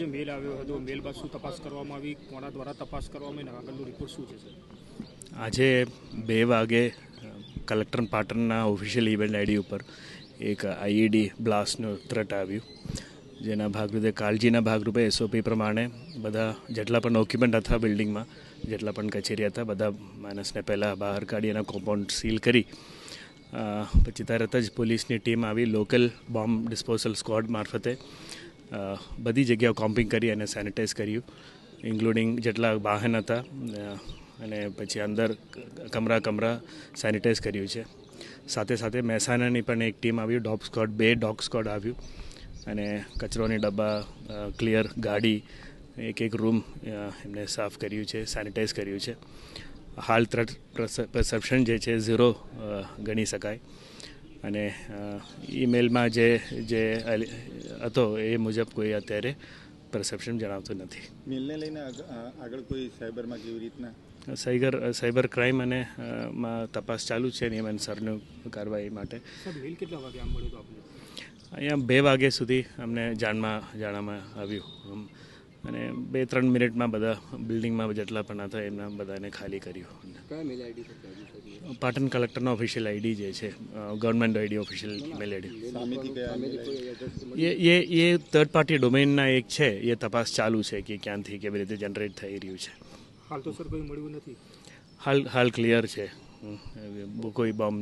જે મેલ આવ્યો હતો, મેલ બાદ શું તપાસ કરવામાં આવી, કોના દ્વારા તપાસ કરવામાં આવી આગળનો રિપોર્ટ શું છે આજે બે વાગે કલેક્ટર પાટણના ઓફિશિયલ ઇવેન્ટ આઈડી ઉપર એક આઈઈડી બ્લાસ્ટનું થ્રેટ આવ્યું. જેના ભાગરૂપે કાળજીના ભાગરૂપે એસઓપી પ્રમાણે બધા, જેટલા પણ ડોક્યુમેન્ટ હતા બિલ્ડિંગમાં જેટલા પણ કચેરી હતા, બધા માણસને પહેલાં બહાર કાઢી એના કોમ્પાઉન્ડ સીલ કરી. પછી તરત જ પોલીસની ટીમ આવી લોકલ બોમ્બ ડિસ્પોઝલ સ્ક્વોડ મારફતે બધી જગ્યાઓ કોમ્પિંગ કરી અને સેનિટાઈઝ કર્યું, ઇન્ક્લુડિંગ જેટલા વાહન હતા અને પછી અંદર કમરા કમરા સેનિટાઈઝ કર્યું છે. સાથે સાથે મહેસાણાની પણ એક ટીમ આવ્યું ડોગ સ્કોડ બે ડોગ સ્કોડ આવ્યું, અને કચરોની ડબ્બા ક્લિયર, ગાડી, એક એક રૂમ એમને સાફ કર્યું છે, સેનિટાઈઝ કર્યું છે. હાલ ત્રણ પરસેપ્શન જે છે, ઝીરો ગણી શકાય. અને ઈમેલમાં જે જે હતો એ મુજબ કોઈ અત્યારે પરસેપ્શન જણાવતું નથી. મિલને લઈને આગ- આગળ કોઈ સાયબરમાં કેવી રીતના? સાયબર સાયબર ક્રાઇમ અને માં તપાસ ચાલુ છે નિયમ અનુસારની કાર્યવાહી માટે. સર મેલ કેટલા વાગે આમ મળ્યો હતો આપને? અહીંયા બે વાગ્યા સુધી અમને જાણમાં જાણવામાં આવ્યું. અને બે ત્રણ મિનિટમાં બધા બિલ્ડિંગમાં જેટલા પણ હતા એમના બધાને ખાલી કર્યું. પાટણ કલેક્ટરનો ઓફિશિયલ આઈડી જે છે government ID official mail ID એ એ થર્ડ પાર્ટી ડોમેનના એક છે એ તપાસ ચાલુ છે કે ક્યાંથી કેવી રીતે જનરેટ થઈ રહ્યું છે. હાલ તો સર કોઈ મળ્યું નથી. હાલ હાલ ક્લિયર છે. કોઈ બોમ્બ